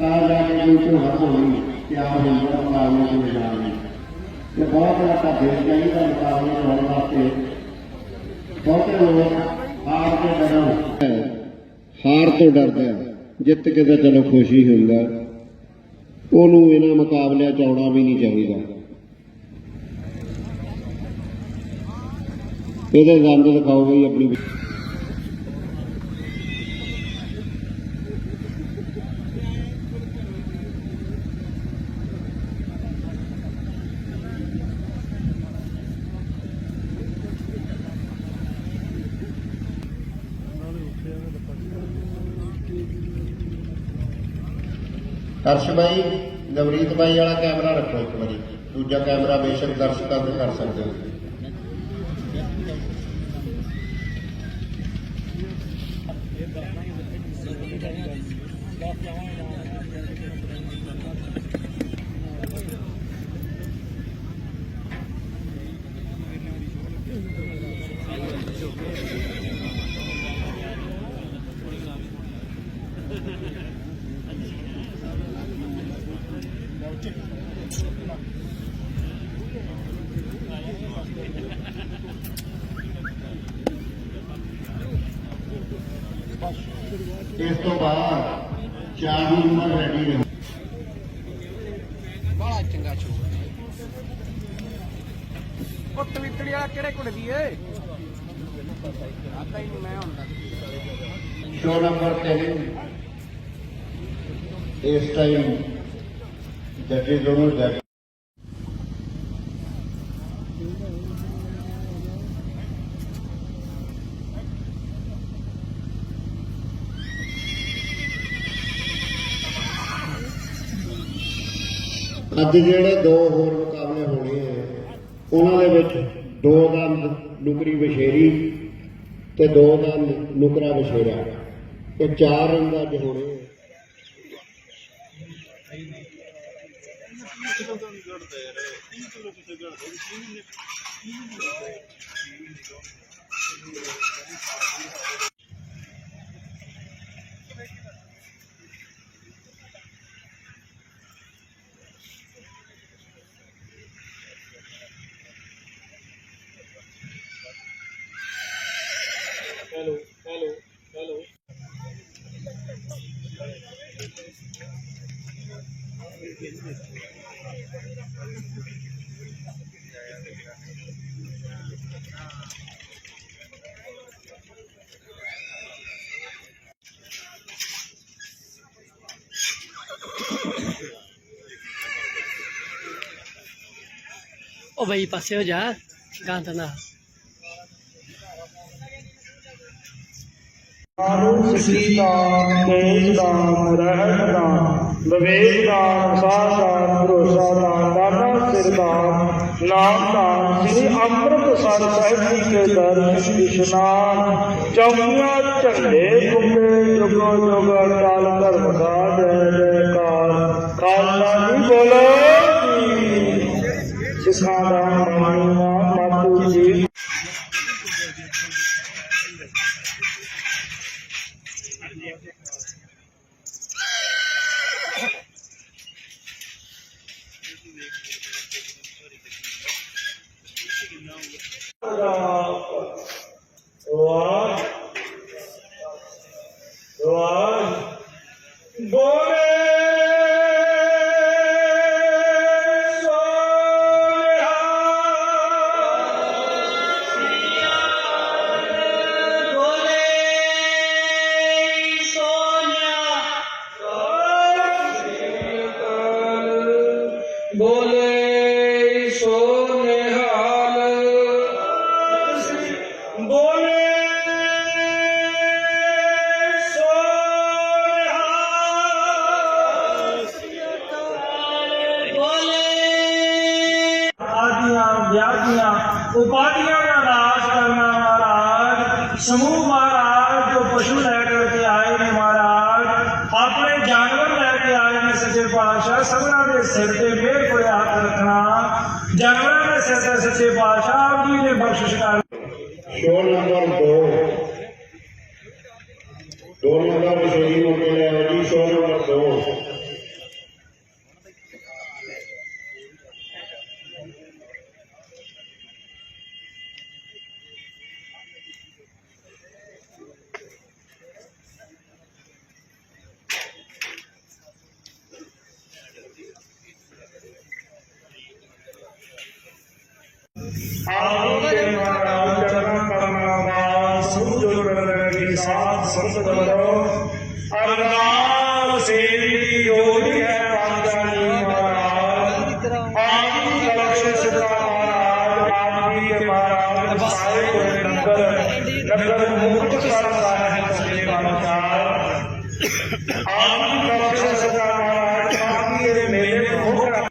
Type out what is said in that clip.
ਤਾਂ ਜਾ ਕੇ ਕੋਈ ਤੋਂ ਹੋਣੀ ਕਿ ਆਪ ਹੁੰਦਾ ਮੁਕਾਬਲੇ ਦੇ ਮੈਦਾਨ ਵਿੱਚ ਤੇ ਬਹੁਤ ਵੱਡਾ ਦਿਲ ਚਾਹੀਦਾ ਮੁਕਾਬਲੇ ਹੋਣ ਵਾਸਤੇ ਬਹੁਤੇ ਲੋਕ ਹਾਰ ਕੇ ਡਰਨ ਹਾਰ ਤੋਂ ਡਰਦਾ ਜਿੱਤ ਕੇ ਤਾਂ ਚਲੋ ਖੁਸ਼ੀ ਹੁੰਦਾ। ਉਹਨੂੰ ਇਹਨਾਂ ਮੁਕਾਬਲਿਆਂ ਚ ਆਉਣਾ ਵੀ ਨਹੀਂ ਚਾਹੀਦਾ। ਇਹਦੇ ਦੰਦ ਦਿਖਾਓ ਬਈ ਆਪਣੀ। ਹਰਸ਼ ਭਾਈ ਨਵਰੀਤ ਬਾਈ ਵਾਲਾ ਕੈਮਰਾ ਰੱਖੋ ਇੱਕ ਵਾਰੀ। ਦੂਜਾ ਕੈਮਰਾ ਬੇਸ਼ੱਕ ਦਰਸ਼ਕਾਂ ਤੋਂ ਕਰ ਸਕਦੇ ਹੋ। ਇਸ ਤੋਂ ਬਾਅਦ ਚਾਰ ਨੰਬਰ ਰੈਡੀ ਰਹੋ ਬੜਾ ਚੰਗਾ ਸ਼ੋਅ ਉਹ ਤਵਿੱਤੜੀ ਵਾਲਾ ਕਿਹੜੇ ਕੁੜੇ ਦੀ ਏ? ਆਦਾ ਹੀ ਨਹੀਂ ਮੈਂ ਹੁੰਦਾ ਸ਼ੋ ਨੰਬਰ 3 ਇਸ ਟਾਈਮ ਜੱਜੀ ਦੋਨੋਂ ਜੱਜ ਅੱਜ ਜਿਹੜੇ ਦੋ ਹੋਰ ਮੁਕਾਬਲੇ ਹੋਣੇ ਆ, ਉਹਨਾਂ ਦੇ ਵਿੱਚ ਦੋ ਦਾ ਨੁਕਰੀ ਬਸ਼ੇਰੀ ਤੇ ਦੋ ਦਾ ਨੁਕਰਾ ਬਸ਼ੇਰਾ ਇਹ ਚਾਰ ਰੰਗ ਅੱਜ ਹੋਣੇ ਆ। Hello, hello, hello. Thank you. بئی پاس گاندہ رہنا با سا ਸਾਧਾਨ ਭਰੋਸਾਦਾਨ ਦਾਨਾ ਸਿਰਦਾਨ ਨਾਮਦਾਨ ਸ੍ਰੀ ਅੰਮ੍ਰਿਤਸਰ ਸਾਹਿਬ ਜੀ ਕੇ ਦਰਸ਼ਨ ਇਸ਼ਨਾਨ ਚੌਕੀਆਂ ਝੰਡੇ ਕੁੰਡੇ ਜੁਗੋ ਜੁਗ ਅਕਾਲ ਧਰਮ ਦਾ ਜੈ ਜੈਕਾਰ। ਖਾਲਸਾ ਜੀ ਬੋਲੋ। ਜੀ ਸਿੱਖਾਂ ਦਾ ਮਾਣੀਆ ਮਾਤੂ ਜੀ। ਵਾਹ ਬੋਲੇ ਪਾਤਸ਼ਾਹ ਸਭਨਾਂ ਦੇ ਸਿਰ ਤੇ ਮਿਹਰ ਕੋਲੇ ਹੱਥ ਰੱਖਣਾ, ਜਾਨਵਰਾਂ ਦੇ ਸਿਰ ਤੇ ਸੱਚੇ ਪਾਤਸ਼ਾਹ ਆਪ ਜੀ ਨੇ ਬਖਸ਼ਿਸ਼ ਕਰ ਸ਼ੋ ਨੰਬਰ 2 ਦੋ ਨੰਬਰ ਬਸ਼ੇਰੀ ਨੂੰ ਮਿਲਿਆ ਜੀ ਸ਼ੋ ਆਪ ਜੀ ਦੇ ਮਹਾਰਾਜ ਚਰਨਾਂ ਕਰਨਾ ਵਾਸ ਸੁਧ ਜੋ ਕਰਨ ਕੀ ਸਾਥ ਸੰਤ ਕਰੋ ਅਰਦਾਸ ਸੇਵੀ ਜੋੜੀ ਹੈ ਰਾਜਾ ਜੀ ਮਹਾਰਾਜ, ਆਪ ਜੀ ਦਾ ਬਖਸ਼ਿਸ਼ ਦਾ ਮਹਾਰਾਜ ਆਪ ਜੀ ਕੇ ਮਹਾਰਾਜ ਸਾਰੇ ਕੋਲੇ ਨੰਬਰ ਨੰਬਰ ਮੁਕਤ